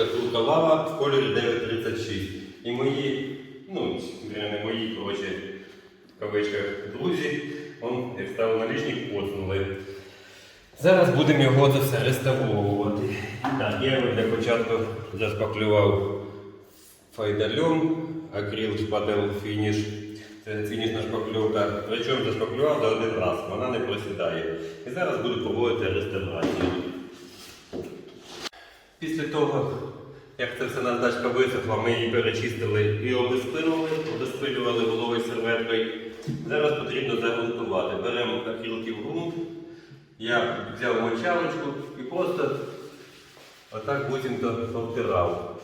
шкатулка лава в кольорі 936. І мої, ну, не мої, коротше, в кавичках друзі, он, як став налічник, поцнули. Зараз будемо його це все реставровувати. Так, я його для початку заспаклював файдальом, акрил шпател фініш. Це фінішна шпаклювка. Причому зашпаклював за один раз, вона не просідає. І зараз буду проводити реставрацію. Після того, як це все наждачка висохла, ми її перечистили і обезпилювали, обезпилювали вологою серветкою. Зараз потрібно загрунтувати. Беремо акрилки в ґрунт. Я взяв мочалочку і просто отак буцімто повтирав.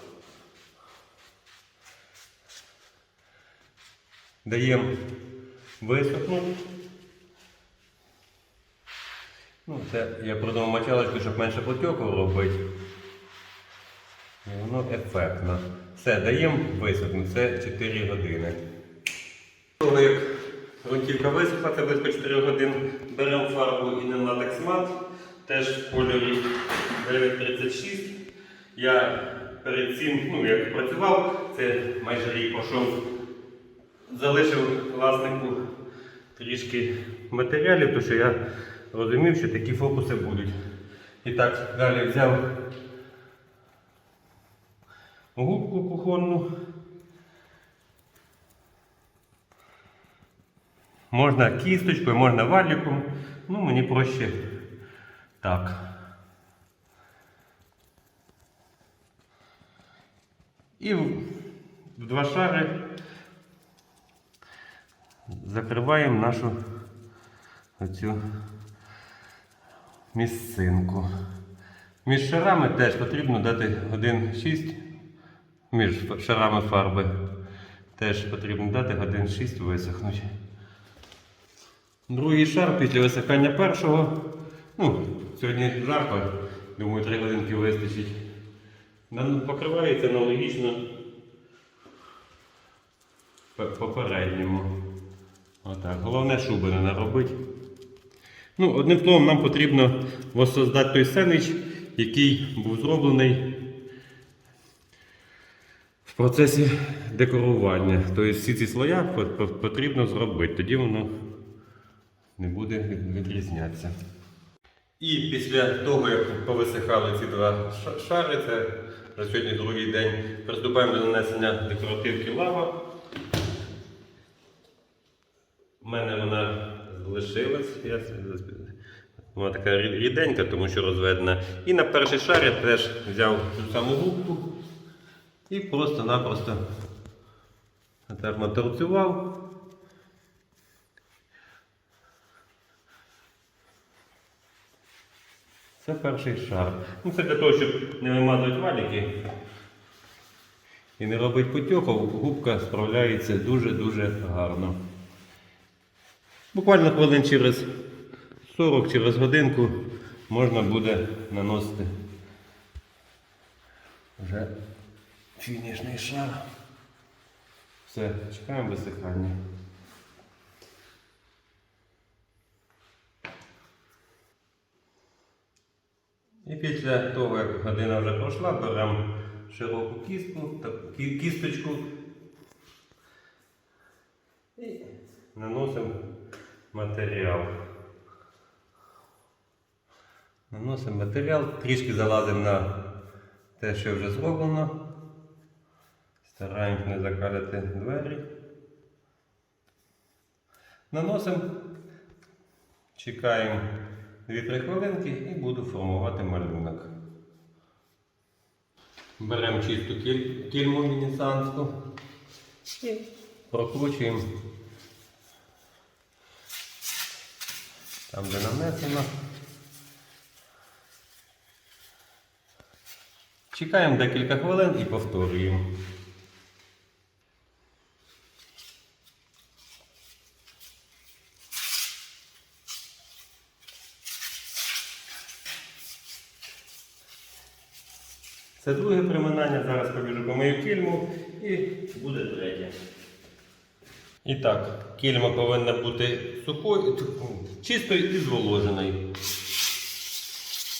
Даємо висохнути. Ну, це я продав мочалочку, щоб менше потьоку робити. Воно ефектно. Все, даємо висохнути. Це 4 години. Того, як грунтівка висохла, це близько 4 годин, беремо фарбу і Іненлатекс Мат, теж в кольорі 936. Я перед цим, ну як працював, це майже рік пішов, залишив власнику трішки матеріалів, тому що я розумів, що такі фокуси будуть. І так, далі взяв губку кухонну. Можна кісточкою, можна валіком. Ну, мені проще так. І в, два шари закриваємо нашу оцю місцинку. Між шарами теж потрібно дати 1,6 між шарами фарби. Теж потрібно дати 1,6 висохнути. Другий шар після висихання першого. Ну, сьогодні жарко, думаю, 3 годинки вистачить. Покривається аналогічно попередньому. Отак. Головне шуби не наробити. Ну, одним словом, нам потрібно воссоздати той сендвіч, який був зроблений процесі декорування. Тобто всі ці слоя по- по- потрібно зробити, тоді воно не буде відрізнятися. І після того, як повисихали ці два шари, це вже сьогодні другий день, приступаємо до нанесення декоративки лава. У мене вона залишилась. Я... Вона така рі- ріденька, тому що розведена. І на перший шар я теж взяв цю саму губку і просто-напросто так наторцював. Це перший шар. Ну, це для того, щоб не вимазувати валіки і не робити потьоху, губка справляється дуже-дуже гарно. Буквально хвилин через 40 через годинку можна буде наносити вже фінішний шар. Все, чекаємо висихання. І після того, як година вже пройшла, беремо широку кістку, кісточку і наносимо матеріал. Наносимо матеріал, трішки залазимо на те, що вже зроблено. Стараємось не закаляти двері. Наносимо, чекаємо 2-3 хвилинки і буду формувати малюнок. Беремо чисту кіль- кільму венеціанську і прокручуємо там, де нанесено. Чекаємо декілька хвилин і повторюємо. Це друге приминання, зараз побіжу по мою кільму і буде третє. І так, кільма повинна бути сухою, чистою і зволоженою.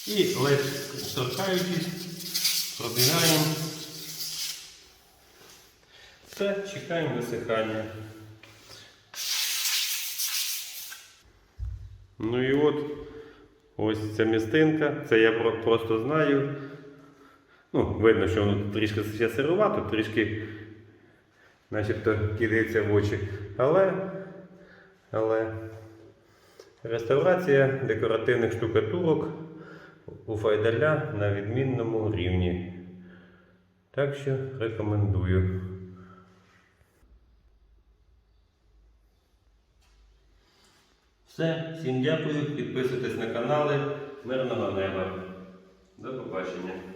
І ледь торкаючись, пробігаємо Все, чекаємо висихання. Ну і от ось ця містинка. Це я просто знаю. Ну, видно, що воно трішки ще сирувато, трішки начебто кидається в очі. Але, але реставрація декоративних штукатурок у Файдаля на відмінному рівні. Так що рекомендую. Все, всім дякую. Підписуйтесь на канали. Мирного неба. До побачення.